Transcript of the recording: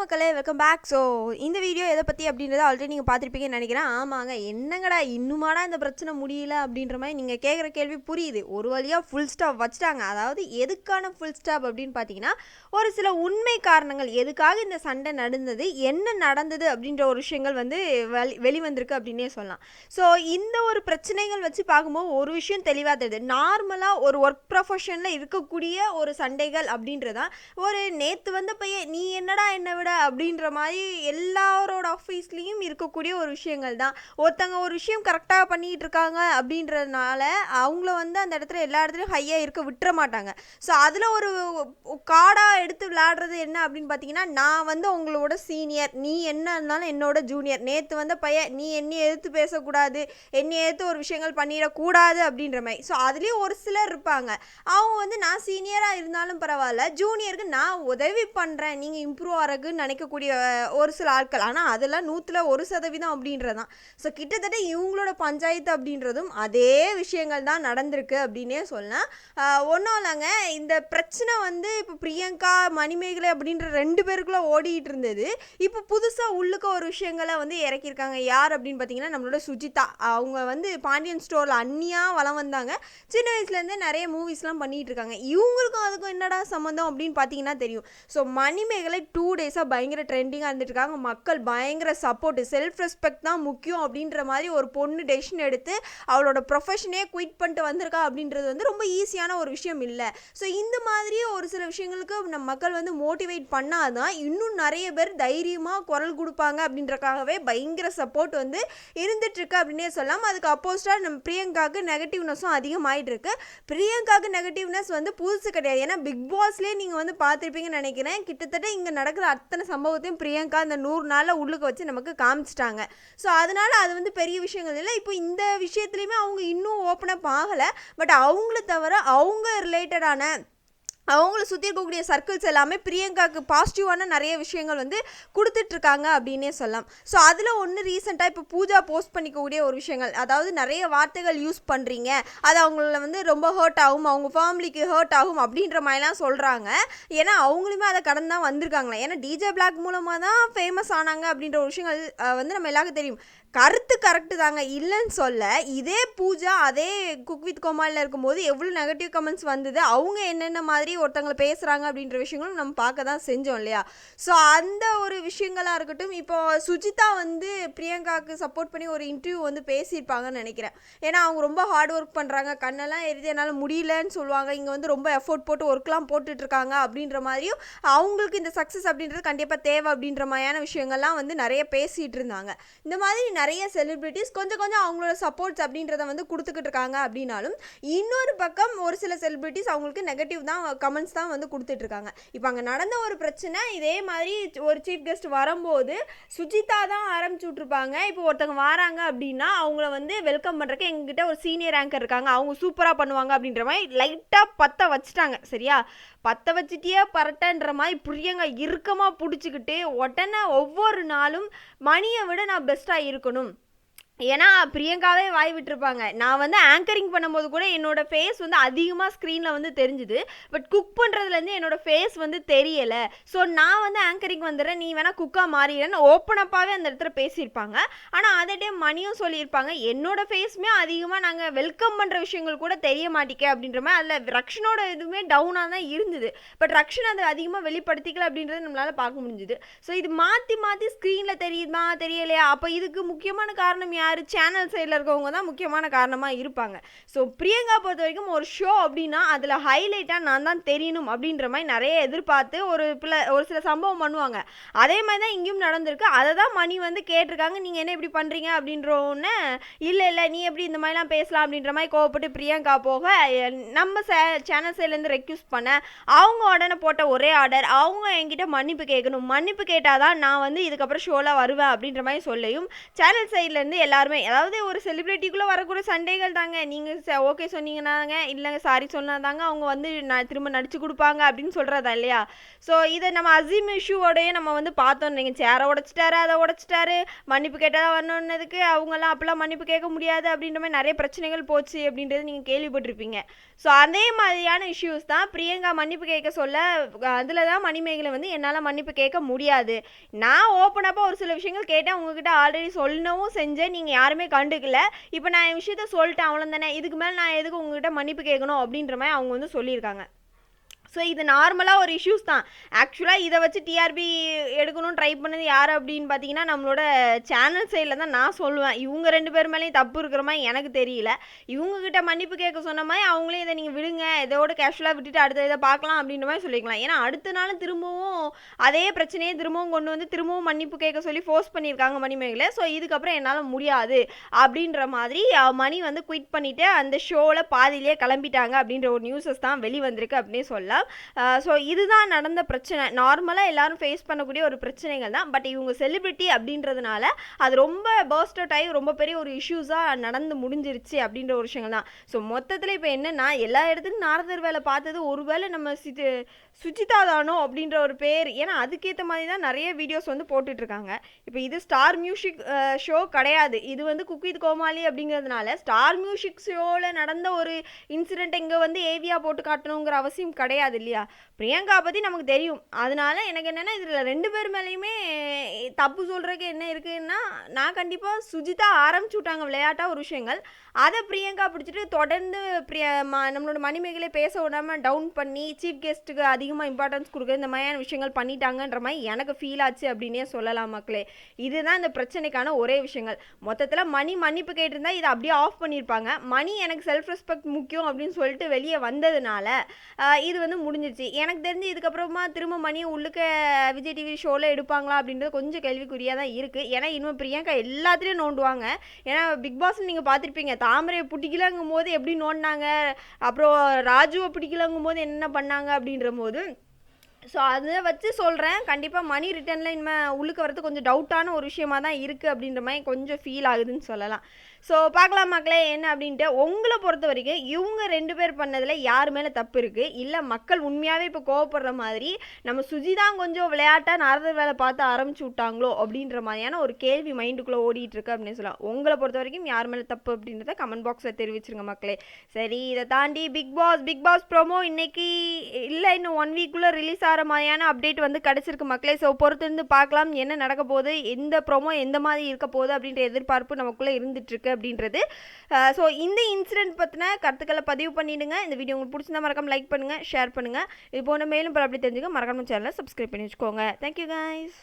மக்களே welcome back so இந்த video எதை பற்றி அப்படின்றத ஆல்ரெடி நீங்கள் பார்த்துருப்பீங்கன்னு நினைக்கிறேன். ஆமாங்க என்னங்கடா இன்னுமாடா இந்த பிரச்சனை முடியல அப்படின்ற மாதிரி நீங்கள் கேட்குற கேள்வி புரியுது. ஒரு வழியாக ஃபுல் ஸ்டாப் வச்சுட்டாங்க. அதாவது எதுக்கான ஃபுல் ஸ்டாப் அப்படின்னு பார்த்தீங்கன்னா ஒரு சில உண்மை காரணங்கள். எதுக்காக இந்த சண்டை நடந்தது? என்ன நடந்தது அப்படின்ற ஒரு விஷயங்கள் வந்து வெளி வெளிவந்திருக்கு அப்படின்னே சொல்லலாம். ஸோ இந்த ஒரு பிரச்சனைகள் வச்சு பார்க்கும்போது ஒரு விஷயம் தெளிவாக தெரியுது. நார்மலாக ஒரு ஒர்க் ப்ரொஃபஷனில் இருக்கக்கூடிய ஒரு சண்டைகள் அப்படின்றதான். ஒரு நேற்று வந்த பையன் நீ என்னடா என்னை விட அப்படின்ற மாதிரி எல்லாரோட ஆஃபீஸ்லேயும் இருக்கக்கூடிய ஒரு விஷயங்கள் தான். ஒருத்தங்க ஒரு விஷயம் கரெக்டாக பண்ணிகிட்டு இருக்காங்க அப்படின்றதுனால அவங்கள வந்து அந்த இடத்துல எல்லா இடத்துலையும் ஹையாக இருக்க விட்டுற மாட்டாங்க. ஸோ அதில் ஒரு காடாக எடுத்து விளையாடுறது என்ன அப்படின்னு பார்த்தீங்கன்னா நான் வந்து உங்களோட சீனியர் நீ என்ன இருந்தாலும் என்னோட ஜூனியர் நேற்று வந்த பையன் நீ என்னை எதிர்த்து பேசக்கூடாது. என்னை எதிர்த்து ஒரு விஷயங்கள் பண்ணிடக்கூடாது அப்படின்ற மாதிரி. ஸோ அதுலேயும் ஒரு சிலர் இருப்பாங்க. அவங்க வந்து நான் சீனியராக இருந்தாலும் பரவாயில்ல. ஜூனியருக்கு நான் உதவி பண்ணுறேன் நீங்கள் இம்ப்ரூவ் ஆகிறதுக்கு நினைக்கக்கூடிய ஒரு சில ஆட்கள். ஆனால் அதெல்லாம் நூற்றில் ஒரு சதவீதம் அப்படின்றது தான் ஸோ கிட்டத்தட்ட இவங்களோட பஞ்சாயத்து அப்படின்றதும் அதே விஷயங்கள் தான் நடந்திருக்கு அப்படின்னே சொல்லலாம். ஒன்றும் இல்லைங்க. இந்த பிரச்சனை வந்து இப்போ பிரியங்கா மணிமேகலை அப்படின்ற ரெண்டு பேருக்குள்ளே ஓடிட்டு இருந்தது. இப்போ புதுசாக உள்ளுக்க ஒரு விஷயங்களை வந்து இறக்கியிருக்காங்க. யார் அப்படின்னு பார்த்தீங்கன்னா நம்மளோட சுஜிதா. அவங்க வந்து பாண்டியன் ஸ்டோரில் அன்னியாக வளம் வந்தாங்க. சின்ன வயசுலேருந்தே நிறைய மூவிஸ்லாம் பண்ணிகிட்டு இருக்காங்க. இவங்களுக்கும் அதுக்கும் என்னடா சம்மந்தம் அப்படின்னு பார்த்தீங்கன்னா தெரியும். ஸோ மணிமேகலை டூ டேஸாக பயங்கர ட்ரெண்டிங்காக இருந்துட்டுருக்காங்க. மக்கள் பயங்கர சப்போர்ட் செல்ஃப் ரெஸ்பெக்ட் தான் முக்கியம் அப்படின்ற மாதிரி ஒரு பொண்ணு டெசிஷன் எடுத்து அவளோட ப்ரொஃபஷனே குயிட் பண்ணிட்டு வந்திருக்கா அப்படின்றது வந்து ரொம்ப ஈஸியான ஒரு விஷயம் இல்லை. ஸோ இந்த மாதிரி ஒரு சில விஷயங்களுக்கு நம்ம மக்கள் வந்து மோட்டிவேட் பண்ணாதான் இன்னும் நிறைய பேர் தைரியமாக குரல் கொடுப்பாங்க அப்படின்றக்காகவே பயங்கர சப்போர்ட் வந்து இருந்துட்டுருக்கு அப்படின்னே சொல்லலாம். அதுக்கு அப்போஸ்டாக நம்ம பிரியங்காவுக்கு நெகட்டிவ்னஸும் அதிகமாகிட்டு இருக்கு பிரியங்காவுக்கு நெகட்டிவ்னஸ் வந்து புதுசு கிடையாது. ஏன்னா பிக் பாஸ்லேயே நீங்கள் வந்து பார்த்துருப்பீங்கன்னு நினைக்கிறேன். கிட்டத்தட்ட இங்கே நடக்கிற அத்தனை சம்பவத்தையும் பிரியங்கா அந்த நூறு நாளில் உள்ளுக்கு வச்சு நமக்கு காமிச்சிட்டாங்க. ஸோ அதனால் அது வந்து பெரிய விஷயங்கள் இல்லை. இப்போ இந்த விஷயத்துலையுமே அவங்க இன்னும் ஓப்பன் அப் ஆகலை. பட் அவங்கள தவிர அவங்க ரிலேட்டடான அவங்கள சுற்றி இருக்கக்கூடிய சர்க்கிள்ஸ் எல்லாமே பிரியங்காவுக்கு பாசிட்டிவான நிறைய விஷயங்கள் வந்து கொடுத்துட்ருக்காங்க அப்படின்னே சொல்லலாம். ஸோ அதில் ஒன்று ரீசெண்டாக இப்போ பூஜா போஸ்ட் பண்ணிக்கக்கூடிய ஒரு விஷயங்கள். அதாவது நிறைய வார்த்தைகள் யூஸ் பண்ணுறீங்க அது அவங்கள வந்து ரொம்ப ஹர்ட் ஆகும் அவங்க ஃபேமிலிக்கு ஹர்ட் ஆகும் அப்படின்ற மாதிரிலாம் சொல்கிறாங்க ஏன்னா அவங்களுமே அதை கடந்து தான் வந்திருக்காங்களே ஏன்னா டிஜே பிளாக் மூலமாக தான் ஃபேமஸ் ஆனாங்க அப்படின்ற ஒரு விஷயங்கள் வந்து நம்ம எல்லாருக்கும் தெரியும். கருத்து கரெக்டு தாங்க. இல்லைன்னு சொல்ல இதே பூஜா அதே குக் வித் கோமாளில் இருக்கும்போது எவ்வளோ நெகட்டிவ் கமெண்ட்ஸ் வந்தது அவங்க என்னென்ன மாதிரி ஒருத்தங்களை பேசுகிறாங்க அப்படின்ற விஷயங்களும் நம்ம பார்க்க தான் செஞ்சோம் இல்லையா? ஸோ அந்த ஒரு விஷயங்களாக இருக்கட்டும் இப்போ சுஜிதா வந்து பிரியங்காவுக்கு சப்போர்ட் பண்ணி ஒரு இன்டர்வியூ வந்து பேசியிருப்பாங்கன்னு நினைக்கிறேன். ஏன்னா அவங்க ரொம்ப ஹார்ட் ஒர்க் பண்ணுறாங்க கண்ணெல்லாம் எரிது என்னால் முடியலன்னு சொல்லுவாங்க. இங்கே வந்து ரொம்ப எஃபோர்ட் போட்டு ஒர்க்லாம் போட்டுட்ருக்காங்க அப்படின்ற மாதிரியும் அவங்களுக்கு இந்த சக்ஸஸ் அப்படின்றது கண்டிப்பாக தேவை அப்படின்ற மாதிரியான விஷயங்கள்லாம் வந்து நிறைய பேசிகிட்டு இருந்தாங்க. இந்த மாதிரி நிறைய செலிபிரிட்டிஸ் கொஞ்சம் கொஞ்சம் அவங்களோட சப்போர்ட்ஸ் அப்படின்றத வந்து கொடுத்துக்கிட்டு இருக்காங்க அப்படின்னாலும் இன்னொரு பக்கம் ஒரு சில செலிப்ரிட்டிஸ் அவங்களுக்கு நெகட்டிவ் தான் கமெண்ட்ஸ் தான் வந்து கொடுத்துட்டு இருக்காங்க. இப்போ அங்கே நடந்த ஒரு பிரச்சனை இதே மாதிரி ஒரு சீஃப் கெஸ்ட் வரும்போது சுஜிதா தான் ஆரம்பிச்சு விட்ருப்பாங்க இப்போ ஒருத்தவங்க வராங்க அப்படின்னா அவங்கள வந்து வெல்கம் பண்ணுறக்கு எங்ககிட்ட ஒரு சீனியர் ஆங்கர் இருக்காங்க. அவங்க சூப்பராக பண்ணுவாங்க அப்படின்ற மாதிரி லைட்டாக பற்ற வச்சுட்டாங்க. சரியா? பற்ற வச்சுட்டியே பரட்டன்ற மாதிரி பிரியங்க இறுக்கமாக பிடிச்சிக்கிட்டு உடனே ஒவ்வொரு நாளும் மணியை விட நான் பெஸ்ட்டாக இருக்கணும். ஏன்னா பிரியங்காவே வாய் விட்டுருப்பாங்க. நான் வந்து ஆங்கரிங் பண்ணும்போது கூட என்னோட ஃபேஸ் வந்து அதிகமாக ஸ்க்ரீனில் வந்து தெரிஞ்சுது. பட் குக் பண்ணுறதுலேருந்து என்னோட ஃபேஸ் வந்து தெரியலை. ஸோ நான் வந்து ஆங்கரிங் வந்துடுறேன். நீ வேணால் குக்காக மாறிடுறேன்னு ஓப்பன் அப்பாகவே அந்த இடத்துல பேசியிருப்பாங்க. ஆனால் அதே டைம் மணியும் சொல்லியிருப்பாங்க என்னோட ஃபேஸுமே அதிகமாக நாங்கள் வெல்கம் பண்ணுற விஷயங்கள் கூட தெரிய மாட்டேங்க அப்படின்ற மாதிரி. அதில் ரக்ஷனோட இதுவுமே டவுனாக தான் இருந்தது. பட் ரக்ஷன் அதை அதிகமாக வெளிப்படுத்திக்கல அப்படின்றத நம்மளால் பார்க்க முடிஞ்சுது. ஸோ இது மாற்றி மாற்றி ஸ்க்ரீனில் தெரியுமா தெரியலையா? அப்போ இதுக்கு முக்கியமான காரணம் யார்? சேனல் சைடில் இருக்கவங்க தான் முக்கியமான காரணமாக இருப்பாங்க. ஸோ பிரியங்கா பொறுத்த வரைக்கும் ஒரு ஷோ அப்படின்னா அதில் ஹைலைட்டாக நான் தான் தெரியணும் அப்படின்ற மாதிரி நிறைய எதிர்பார்த்து ஒரு பிள்ளை ஒரு சில சம்பவம் பண்ணுவாங்க. அதே மாதிரி தான் இங்கேயும் நடந்திருக்கு. அதை தான் மணி வந்து கேட்டிருக்காங்க. நீங்கள் என்ன இப்படி பண்ணுறீங்க அப்படின்றோன்னே இல்லை இல்லை நீ எப்படி இந்த மாதிரிலாம் பேசலாம் அப்படின்ற மாதிரி கோவப்பட்டு பிரியங்கா போக நம்ம சே சேனல் சைட்லேருந்து ரெக்யூஸ் பண்ண அவங்க உடனே போட்ட ஒரே ஆர்டர் அவங்க என்கிட்ட மன்னிப்பு கேட்கணும். மன்னிப்பு கேட்டால் தான் நான் வந்து இதுக்கப்புறம் ஷோவில் வருவேன் அப்படின்ற மாதிரி சொல்லியும் சேனல் சைட்லேருந்து யாருமே அதாவது ஒரு செலிப்ரிட்டிக்குள்ளே வரக்கூடிய சண்டைகள் தாங்க. நீங்கள் ஓகே சொன்னீங்கன்னாங்க இல்லைங்க சாரி சொன்னாதாங்க அவங்க வந்து நான் திரும்ப நடிச்சு கொடுப்பாங்க அப்படின்னு சொல்கிறதா இல்லையா? ஸோ இதை நம்ம அசீம் இஷ்யூவோடய நம்ம வந்து பார்த்தோம் நீங்கள் சேரை உடச்சிட்டாரு அதை உடச்சிட்டாரு மன்னிப்பு கேட்டால் வரணுன்னதுக்கு அவங்கெல்லாம் அப்போல்லாம் மன்னிப்பு கேட்க முடியாது அப்படின்ற மாதிரி நிறைய பிரச்சனைகள் போச்சு அப்படின்றது நீங்கள் கேள்விப்பட்டிருப்பீங்க. ஸோ அதே மாதிரியான இஷ்யூஸ் தான் பிரியங்கா மன்னிப்பு கேட்க சொல்ல அதில் தான் மணிமேகலை வந்து என்னால் மன்னிப்பு கேட்க முடியாது. நான் ஓப்பனப்பாக ஒரு சில விஷயங்கள் கேட்டேன் உங்ககிட்ட ஆல்ரெடி சொல்லவும் செஞ்சேன். நீங்கள் யாருமே கண்டுக்கல. இப்போ நான் என் விஷயத்த சொல்லிட்டேன் அவ்வளோ தானே இதுக்கு மேலே நான் எதுக்கு உங்ககிட்ட மன்னிப்பு கேட்கணும் அப்படின்ற மாதிரி அவங்க வந்து சொல்லியிருக்காங்க. ஸோ இது நார்மலாக ஒரு இஷ்யூஸ் தான். ஆக்சுவலாக இதை வச்சு டிஆர்பி எடுக்கணும்னு ட்ரை பண்ணது யார் அப்படின்னு பார்த்தீங்கன்னா நம்மளோட சேனல் சைடில் தான் நான் சொல்லுவேன். இவங்க ரெண்டு பேர் மேலேயும் தப்பு இருக்கிற மாதிரி எனக்கு தெரியல. இவங்கக்கிட்ட மன்னிப்பு கேட்க சொன்ன மாதிரி அவங்களே இதை நீங்கள் விடுங்க இதோட கேஷுவலாக விட்டுட்டு அடுத்த இதை பார்க்கலாம் அப்படின்ற மாதிரி சொல்லிக்கலாம். ஏன்னா அடுத்த நாள் திரும்பவும் அதே பிரச்சனையை திரும்பவும் கொண்டு வந்து திரும்பவும் மன்னிப்பு கேட்க சொல்லி ஃபோர்ஸ் பண்ணியிருக்காங்க மணிமேகலை. ஸோ இதுக்கப்புறம் என்னால் முடியாது அப்படின்ற மாதிரி மணி வந்து குயிட் பண்ணிவிட்டு அந்த ஷோவில் பாதியிலே கிளம்பிட்டாங்க அப்படின்ற ஒரு நியூஸஸ் தான் வெளிவந்திருக்கு அப்படின்னு சொல்லலாம். ஸோ இதுதான் நடந்த பிரச்சனை. நார்மலாக எல்லாரும் ஃபேஸ் பண்ணக்கூடிய ஒரு பிரச்சனைகள் தான். பட் இவங்க செலிபிரிட்டி அப்படின்றதுனால அது ரொம்ப பர்ஸ்ட் அவுட் ஆகி ரொம்ப பெரிய ஒரு இஷ்யூஸாக நடந்து முடிஞ்சிருச்சு அப்படின்ற ஒரு விஷயங்கள் தான். ஸோ மொத்தத்தில் இப்போ என்னன்னா எல்லா இடத்துலையும் நாரதர் வேலை பார்த்தது ஒருவேளை நம்ம சிது சுஜிதா தானோ அப்படின்ற ஒரு பேர். ஏன்னா அதுக்கேற்ற மாதிரி தான் நிறைய வீடியோஸ் வந்து போட்டுட்ருக்காங்க. இப்போ இது ஸ்டார் மியூசிக் ஷோ கிடையாது. இது வந்து குக் வித் கோமாளி அப்படிங்கிறதுனால ஸ்டார் மியூசிக் ஷோவில் நடந்த ஒரு இன்சிடென்ட் இங்கே வந்து ஏவியா போட்டு காட்டணுங்கிற அவசியம் கிடையாது. இல்லையா? பிரியங்கா பற்றி நமக்கு தெரியும். அதனால எனக்கு என்னென்னா இதில் ரெண்டு பேர் மேலேயுமே தப்பு சொல்கிறதுக்கு என்ன இருக்குன்னா நான் கண்டிப்பாக சுஜிதா ஆரம்பிச்சு விட்டாங்க விளையாட்டாக ஒரு விஷயங்கள். அதை பிரியங்கா பிடிச்சிட்டு தொடர்ந்து பிரிய நம்மளோட மணிமேகலை பேச விடாமல் டவுன் பண்ணி சீஃப் கெஸ்ட்டுக்கு அதிகமாக இம்பார்ட்டன்ஸ் கொடுக்க இந்த மாதிரியான விஷயங்கள் பண்ணிட்டாங்கன்ற மாதிரி எனக்கு ஃபீல் ஆச்சு அப்படின்னே சொல்லலாம் மக்களே. இதுதான் இந்த பிரச்சனைக்கான ஒரே விஷயங்கள். மொத்தத்தில் மணி மன்னிப்பு கேட்டிருந்தா இதை அப்படியே ஆஃப் பண்ணியிருப்பாங்க மணி எனக்கு செல்ஃப் ரெஸ்பெக்ட் முக்கியம் அப்படின்னு சொல்லிட்டு வெளியே வந்ததுனால இது வந்து முடிஞ்சிருச்சு. எனக்கு தெரிஞ்சு இதுக்கப்புறமா திரும்ப மணியை உள்ளுக்க விஜய் டிவி ஷோவில் எடுப்பாங்களா அப்படின்றது கொஞ்சம் கேள்விக்குறியாக தான் இருக்குது ஏன்னா இன்னும் பிரியங்கா எல்லாத்துலேயும் நோண்டுவாங்க. ஏன்னா பிக் பாஸ் நீங்கள் பார்த்துருப்பீங்க. தாமரையை பிடிக்கலங்கும் போது எப்படி நோண்டினாங்க? அப்புறம் ராஜுவை பிடிக்கலங்கும் போது என்ன பண்ணாங்க அப்படின்ற போது ஸோ அதை வச்சு சொல்கிறேன் கண்டிப்பாக மணி ரிட்டர்னில் இனிமேல் உள்ளுக்கு வரது கொஞ்சம் டவுட்டான ஒரு விஷயமா தான் இருக்குது அப்படின்ற மாதிரி கொஞ்சம் ஃபீல் ஆகுதுன்னு சொல்லலாம். ஸோ பார்க்கலாம் மக்களே என்ன அப்படின்ட்டு. உங்களை பொறுத்த வரைக்கும் இவங்க ரெண்டு பேர் பண்ணதில் யார் மேலே தப்பு இருக்குது இல்லை மக்கள் உண்மையாகவே இப்போ கோவப்படுற மாதிரி நம்ம சுஜி தான் கொஞ்சம் விளையாட்டாக நாரதர் வேலை பார்த்து ஆரம்பிச்சு விட்டாங்களோ அப்படின்ற மாதிரியான ஒரு கேள்வி மைண்டுக்குள்ளே ஓடிட்டுருக்கு அப்படின்னு சொல்லலாம். உங்களை பொறுத்த வரைக்கும் யார் மேலே தப்பு அப்படின்றத கமெண்ட் பாக்ஸில் தெரிவிச்சிருங்க மக்களே. சரி இதை தாண்டி Bigg Boss Bigg Boss promo இன்னைக்கு இல்லை இன்னும் ஒன் வீக்குள்ளே ரிலீஸ் ஆகிற மாதிரியான அப்டேட் வந்து கிடச்சிருக்கு மக்களே. ஸோ பொறுத்திருந்து பார்க்கலாம் என்ன நடக்க போகுது எந்த ப்ரோமோ எந்த மாதிரி இருக்க போகுது அப்படின்ற எதிர்பார்ப்பு நமக்குள்ளே இருந்துட்டுருக்கு அப்படின்றது. ஸோ இந்த இன்சிடென்ட் பற்றின கருத்துக்களை பதிவு பண்ணிவிடுங்க இந்த வீடியோ உங்களுக்கு பிடிச்சிருந்தா மறக்காம லைக் பண்ணுங்கள் ஷேர் பண்ணுங்கள் இது போன்ற மேலும் பல அப்படி தெரிஞ்சுக்க மறக்காம சேனலை சப்ஸ்கிரைப் பண்ணி வச்சுக்கோங்க. Thank you guys